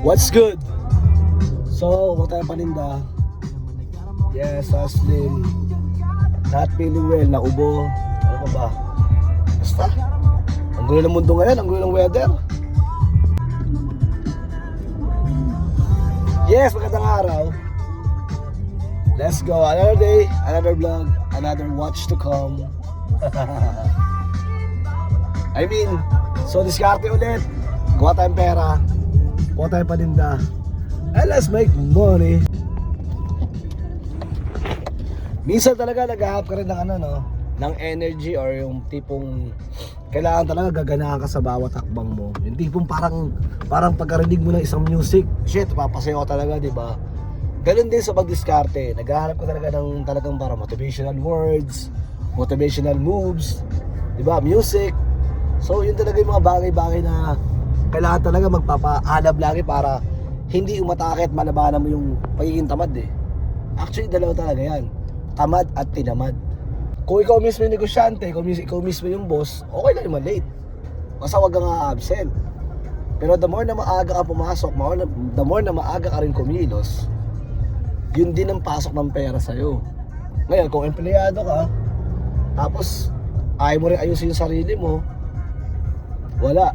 What's good? So, huwag tayong paninda. Yes, Aslin. Not feeling well, naubo. Ano ka ba? Basta. Ang gulo ng mundo ngayon, ang gulo ng weather. Yes, magandang araw. Let's go. Another day, another vlog, another watch to come. I mean, so diskarte ulit. Kuha tayong pera. Kuha tayong paninda. And let's make money. Minsan talaga nag-ahap ka rin ng ano no, ng energy or yung tipong kailangan talaga gaganahan ka sa bawat hakbang mo. Yung tipong parang parang pagkarinig mo ng isang music, shit, papasayo ka talaga, 'di ba? Ganun din sa pagdiskarte. Naghahanap ka talaga ng talagang para motivational words, motivational moves, 'di ba? Music. So, yun talaga yung mga bagay-bagay na kailangan talaga magpapaalab lagi para hindi umatake at malabanan mo yung pagiging tamad eh. Actually, dalawa talaga yan. Tamad at tinamad. Kung ikaw mismo yung negosyante, kung ikaw mismo yung boss, okay lang yung late. Basta wag kang absent. Pero the more na maaga ka pumasok, the more na maaga ka rin kumilos, yun din ang pasok ng pera sa'yo. Ngayon, kung empleyado ka, tapos ayaw mo rin ayusin yung sarili mo, wala.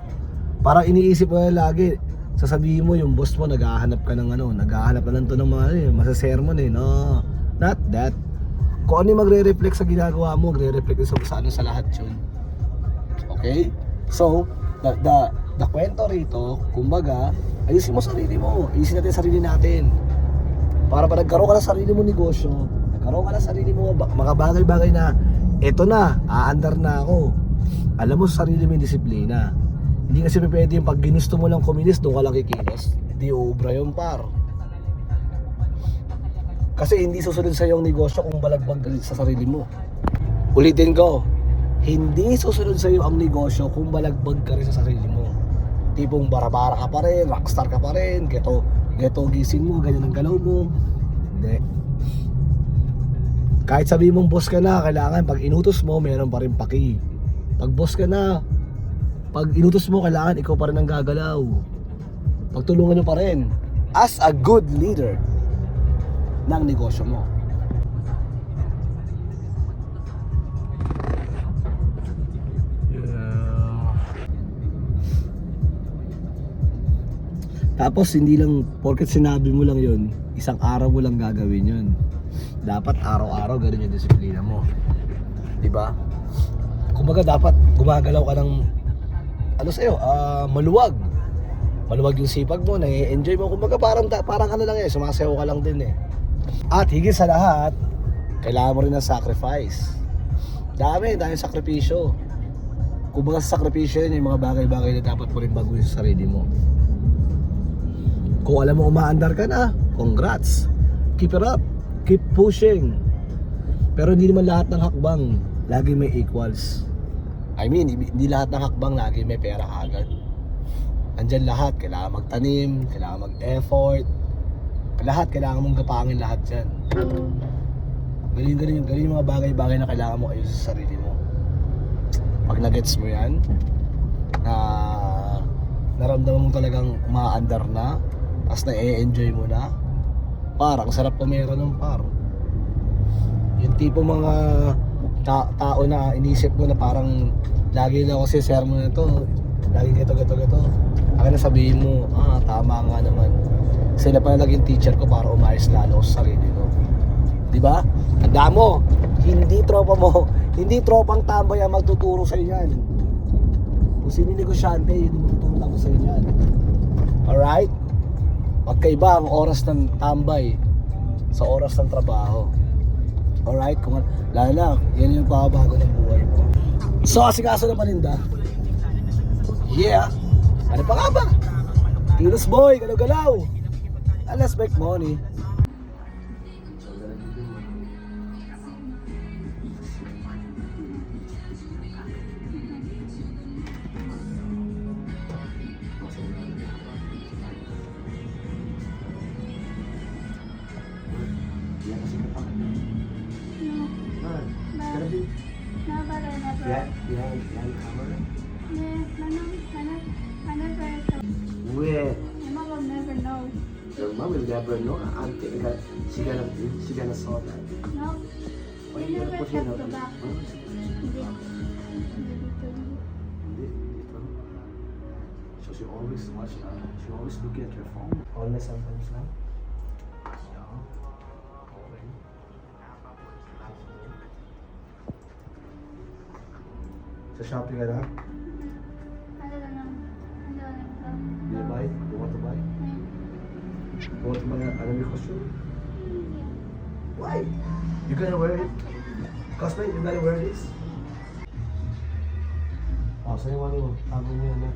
Parang iniisip mo lagi, sasabihin mo yung boss mo naghahanap ka ng ano, naghahanap na lang to ng mga ano, eh, masasermon eh. No, not that. Kung ano yung magre-reflect sa ginagawa mo, magre-reflect sa, sa ano sa lahat yun. Okay? So, the, the, the kwento rito, kumbaga, ayusin mo sarili mo. Ayusin natin sarili natin. Para pa nagkaroon ka ng sarili mo negosyo, nagkaroon ka ng sarili mo mga bagay-bagay na eto na, aandar na ako. Alam mo sa sarili mo yung disiplina. Hindi kasi pwede yung pag ginusto mo lang kumilos, doon ka lang kikilos. Hindi ubra yung par. Kasi hindi susunod sa yung negosyo kung balagbag ka sa sarili mo. Ulitin ko, hindi susunod sa iyo ang negosyo kung balagbag ka rin sa sarili mo. Tipong barabara ka pa rin, rockstar ka pa rin, geto, geto gising mo, ganyan ang galaw mo. Hindi. Kahit sabi mong boss ka na, kailangan pag inutos mo, meron pa rin paki. Pag boss ka na, pag inutos mo, kailangan ikaw pa rin ang gagalaw. Pagtulungan nyo pa rin. As a good leader ng negosyo mo. Tapos hindi lang, porket sinabi mo lang yun, isang araw mo lang gagawin yun. Dapat araw-araw ganun yung disiplina mo. Di ba? Kumbaga dapat gumagalaw ka ng ano sa'yo, ah, maluwag. Maluwag yung sipag mo, na-enjoy mo. Kumbaga parang, parang ano lang eh, sumasayaw ka lang din eh. At higit sa lahat, kailangan mo rin ng sacrifice. Dami, dahil sakripisyo. Kumbaga sa sakripisyo yun, yung mga bagay-bagay na dapat mo rin baguhin sa sarili mo. Kung alam mo umaandar ka na, congrats. Keep it up. Keep pushing. Pero hindi naman lahat ng hakbang lagi may equals. I mean, hindi lahat ng hakbang lagi may pera agad. Andyan lahat, kailangan magtanim, kailangan mag-effort. Lahat, kailangan mong gapangin lahat yan. Galing, galing, galing mga bagay-bagay na kailangan mo ayusin sa sarili mo. Pag nagets mo yan, na naramdaman mo talagang umaandar na, tapos na-enjoy mo na, parang sarap pumera ng par. Yung tipo mga ta- tao na inisip mo na parang lagi na ako si sermon na to, lagi gito, gito, gito. Ako na sabihin mo, ah, tama nga naman. Sila pa na naging teacher ko para umayos lalo ako sa sarili ko. Di ba? Tanda mo, hindi tropa mo, hindi tropang tambay ang magtuturo sa inyo yan. Kung sino negosyante, yun magtuturo ko sa inyo yan. Alright? Magkaiba ang oras ng tambay sa oras ng trabaho. Alright? Kung, lalo na, yan yung pabago ng buhay mo. So, asikaso na paninda. Yeah. Ano pa nga ba? Kilos boy, galaw-galaw. Let's make money. Yeah, yeah, yeah, camera. Yes, I know, I know, I never, Where? my mom will never know. Your mom will never know. Auntie, that she gonna, that. No. Why you never it have back. So she always watch, uh, she always look at her phone. Always sometimes lang. Sa Shopee ka na? Ano lang lang. Ano lang lang. You buy? You want to buy? You want to buy an anime costume? Why? You gonna wear it? Cosplay, you gonna wear this? Oh, sa'yo mo ano mo? Tago mo yan na.